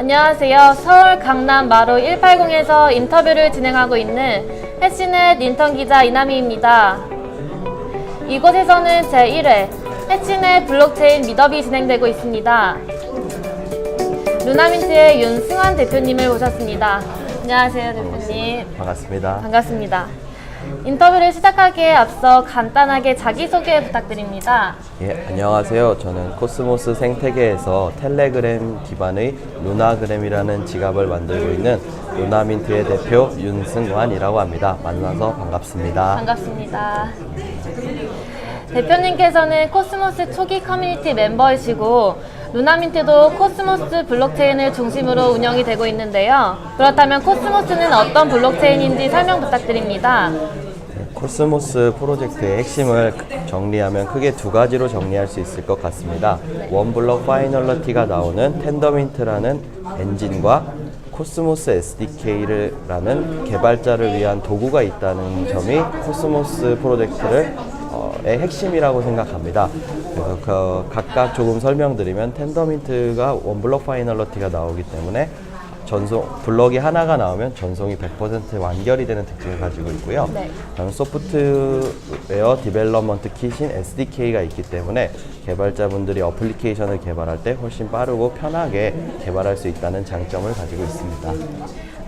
안녕하세요. 서울 강남 마루 180에서 인터뷰를 진행하고 있는 해치넷 인턴 기자 이나미입니다. 이곳에서는 제1회 해치넷 블록체인 미더비 진행되고 있습니다. 루나민트의 윤승환 대표님을 모셨습니다. 안녕하세요, 대표님. 반갑습니다. 반갑습니다. 인터뷰를 시작하기에 앞서 간단하게 자기소개 부탁드립니다. 예, 안녕하세요. 저는 코스모스 생태계에서 텔레그램 기반의 루나그램이라는 지갑을 만들고 있는 루나민트의 대표 윤승환이라고 합니다. 만나서 반갑습니다. 반갑습니다. 대표님께서는 코스모스 초기 커뮤니티 멤버이시고 루나민트도 코스모스 블록체인을 중심으로 운영이 되고 있는데요. 그렇다면 코스모스는 어떤 블록체인인지 설명 부탁드립니다. 코스모스 프로젝트의 핵심을 정리하면 크게 두 가지로 정리할 수 있을 것 같습니다. 원블럭 파이널러티가 나오는 텐더민트라는 엔진과 코스모스 SDK라는 개발자를 위한 도구가 있다는 점이 코스모스 프로젝트를 어, 의 핵심이라고 생각합니다. 그래서 그 각각 조금 설명드리면 텐더민트가 원블럭 파이널러티가 나오기 때문에 전송 블럭이 하나가 나오면 전송이 100% 완결이 되는 특징을 가지고 있고요. 네. 다음 소프트웨어 디벨롭먼트 킷인 SDK가 있기 때문에 개발자분들이 어플리케이션을 개발할 때 훨씬 빠르고 편하게 개발할 수 있다는 장점을 가지고 있습니다.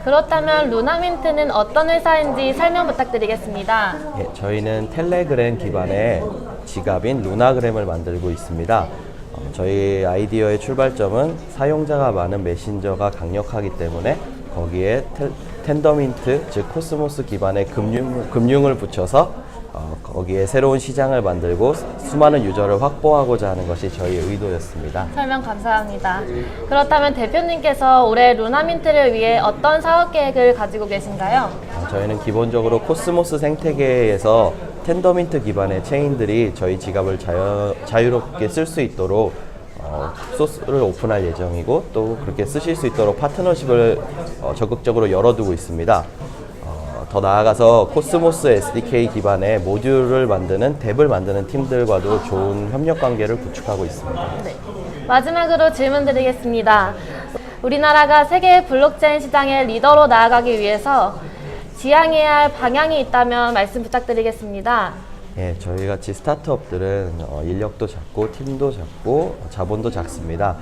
그렇다면 루나민트는 어떤 회사인지 설명 부탁드리겠습니다. 예, 저희는 텔레그램 기반의 지갑인 루나그램을 만들고 있습니다. 어, 저희 아이디어의 출발점은 사용자가 많은 메신저가 강력하기 때문에 거기에 텔- 텐더민트, 즉 코스모스 기반의 금융, 금융을 붙여서 어, 거기에 새로운 시장을 만들고 수많은 유저를 확보하고자 하는 것이 저희 의도였습니다. 설명 감사합니다. 그렇다면 대표님께서 올해 루나민트를 위해 어떤 사업 계획을 가지고 계신가요? 어, 저희는 기본적으로 코스모스 생태계에서 텐더민트 기반의 체인들이 저희 지갑을 자유, 자유롭게 쓸 수 있도록 어, 소스를 오픈할 예정이고 또 그렇게 쓰실 수 있도록 파트너십을 어, 적극적으로 열어두고 있습니다. 어, 더 나아가서 코스모스 SDK 기반의 모듈을 만드는 덱을 만드는 팀들과도 좋은 협력 관계를 구축하고 있습니다. 네. 마지막으로 질문 드리겠습니다. 우리나라가 세계 블록체인 시장의 리더로 나아가기 위해서 지향해야 할 방향이 있다면 말씀 부탁드리겠습니다. 예, 저희 같이 스타트업들은 어, 인력도 작고 팀도 작고 어, 자본도 작습니다.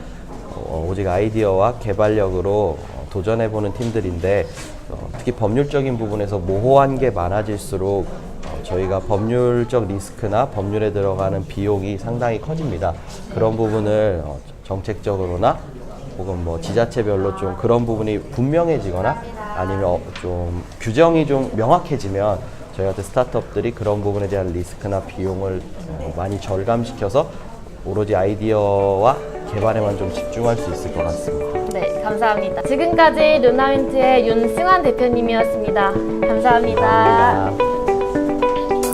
어, 오직 아이디어와 개발력으로 어, 도전해보는 팀들인데 어, 특히 법률적인 부분에서 모호한 게 많아질수록 어, 저희가 법률적 리스크나 법률에 들어가는 비용이 상당히 커집니다. 그런 부분을 어, 정책적으로나 혹은 뭐 지자체별로 좀 그런 부분이 분명해지거나 아니면 어, 좀 규정이 좀 명확해지면 저희 같은 스타트업들이 그런 부분에 대한 리스크나 비용을 어, 많이 절감시켜서 오로지 아이디어와 개발에만 좀 집중할 수 있을 것 같습니다. 네, 감사합니다. 지금까지 루나민트의 윤승환 대표님이었습니다 감사합니다. 감사합니다.